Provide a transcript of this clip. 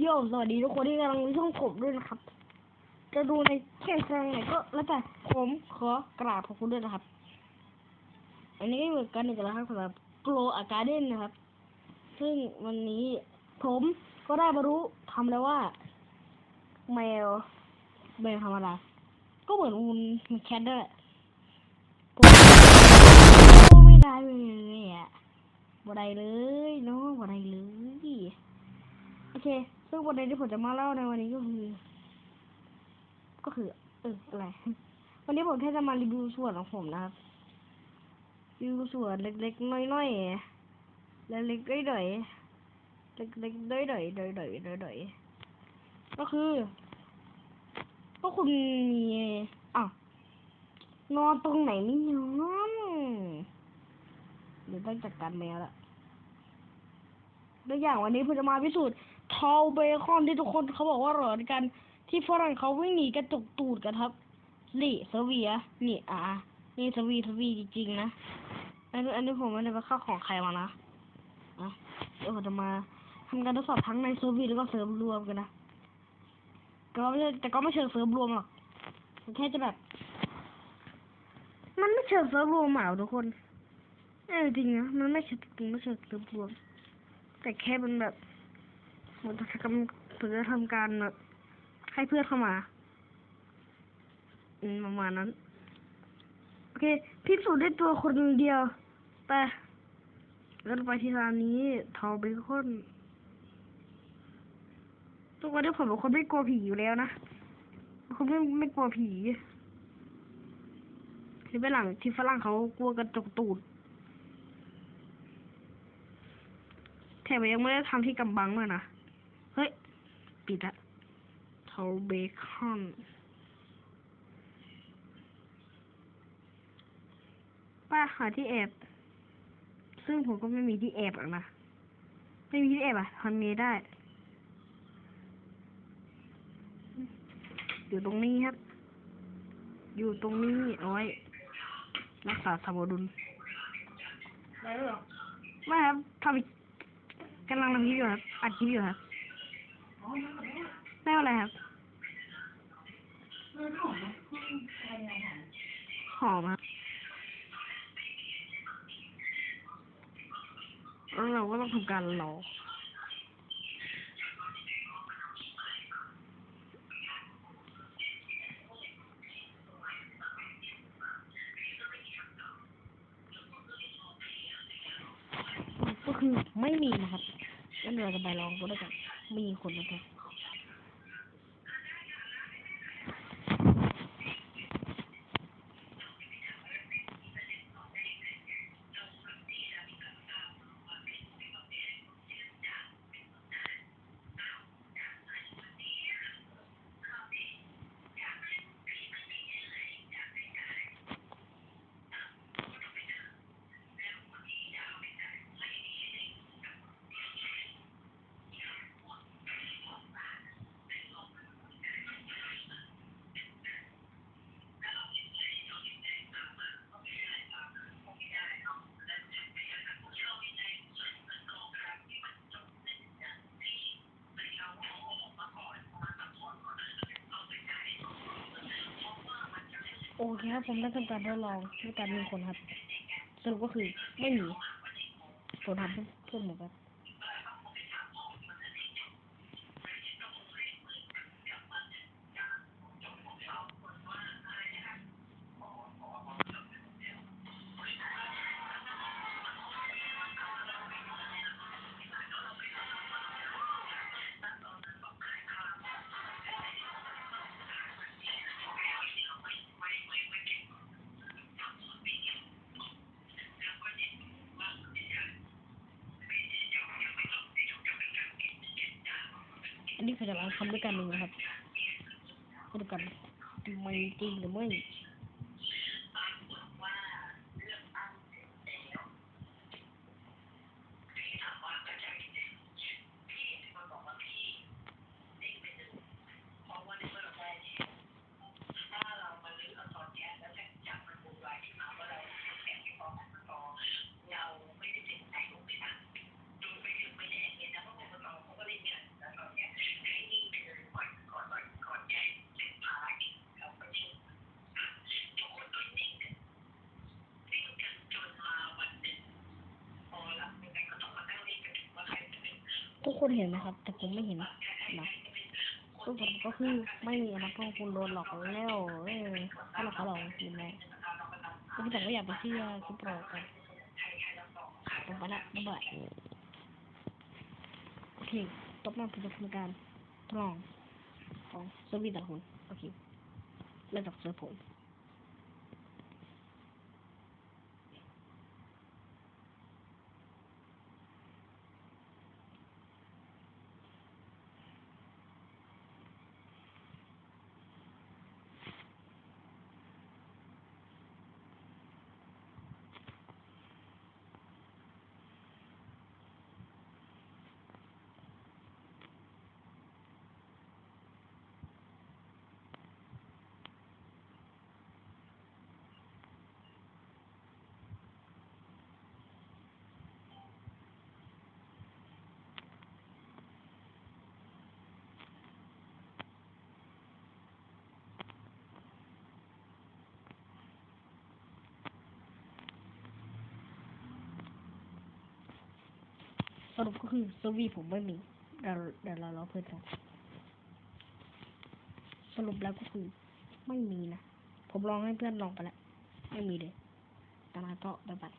โย่สวัสดีทุกคนที่กำลังดูช่องผมด้วยนะครับ จะดูในแค่ทางไหนก็แล้วแต่ผมขอกราบขอบคุณด้วยนะครับ อันนี้เหมือนกันอีกแล้วครับสำหรับโกลอาการเดนนะครับ ซึ่งวันนี้ผมก็ได้บรรลุทำแล้วว่า แมวแมวธรรมดาก็เหมือนมูนแคทนั่นแหละผมก็ไม่ได้เลยอะบ่ได้เลยเนาะบ่ได้เลยโอเค ซึ่งประเด็นที่ผมจะมาเล่าในวันนี้ก็คือ ก็คือ เอออะไร วันนี้ผมแค่จะมารีวิวส่วนของผมนะครับ รีวิวส่วนเล็กๆน้อยๆเล็กๆด้อยๆเล็กๆด้อยๆด้อยๆด้อยๆก็คือ ก็คุณมีอ้าวนอนตรงไหนไม่ยอมเดี๋ยวต้องจัดการแมวละตัวอย่างวันนี้ผมจะมาพิสูจน์ ทอเบคอนที่ทุกคนเขาบอกว่าหลอนกัน ที่ฝรั่งเขาวิ่งหนีกระจุกตูดกันครับนี่สวีอะนี่อะนี่สวีสวีจริงๆนะอันนี้อันนี้ผมไม่ได้ไปเข้าของใครมานะอะเดี๋ยวผมจะมาทำการทดสอบทั้งในเซิร์ฟวีแล้วก็เซิร์ฟรวมกันนะแต่ก็ไม่ใช่แต่ก็ไม่เชิงเซิร์ฟรวมหรอกแค่จะแบบ มันไม่เชิงเซิร์ฟรวมหรอกทุกคนเออจริงนะมันไม่เชิงจริงไม่เชิงเซิร์ฟรวม แต่แค่มันแบบ มันจะทำผมจะทำการให้เพื่อนเข้ามาประมาณนั้น โอเค พิสูจน์ด้วยตัวคนเดียวไปแล้วไปที่ร้านนี้ทอเบคอนทุกวันนี้ผมเป็นคนไม่กลัวผีอยู่แล้วนะคนไม่ไม่กลัวผีที่เป็นหลังที่ฝรั่งเขากลัวกระจกตูดแถมยังไม่ได้ทำที่กำบังเลยนะ เทาเบคอนป้าหาที่แอบ ซึ่งผมก็ไม่มีที่แอบหรอกนะ ไม่มีที่แอบอะทำนี้ได้ อยู่ตรงนี้ครับ อยู่ตรงนี้เอาไว้รักษาสมดุลได้หรอไม่ครับทำกำลังทำคลิปอยู่ครับอัดคลิปอยู่ครับ อ๋อะไม่เป็นไรครับเรื่องขอมันอะไรนะหอมครับแล้วเราก็ต้องทำการรอก็คือไม่มีนะครับงั้นเราจะไปลองก็ได้วกัน มีคนนะครับ โอเคครับผมได้ทำการทดลองด้วยการมีคนครับสรุปก็คือไม่มีผมทำเพื่อเหมือนหมดครับ อันนี้เขาจะลองทำด้วยกันหนึ่งนะครับดูกันไม่จริงหรือไม่ ทุกคนเห็นไหมครับ แต่ผมไม่เห็นนะทุกคนก็คือไม่มีนะเพราะคุณโดนหลอกแล้วเออถ้าเราเขาหลอกจริงไหมคุณแต่ก็อยากไปเชื่อคุณโปรกันผมไปละบ๊ายบายโอเคตบหน้าผมจะทำการทดลองของเซอร์วิสแต่ละคนโอเคเริ่มจากเซอร์ผม สรุปก็คือสวีผมไม่มีเดี๋ยวเดี๋ยวเรารอเพื่อนกันสรุปแล้วก็คือไม่มีนะ ผมลองให้เพื่อนลองไปแล้ว ไม่มีเลยตอนนั้นก็บายบาย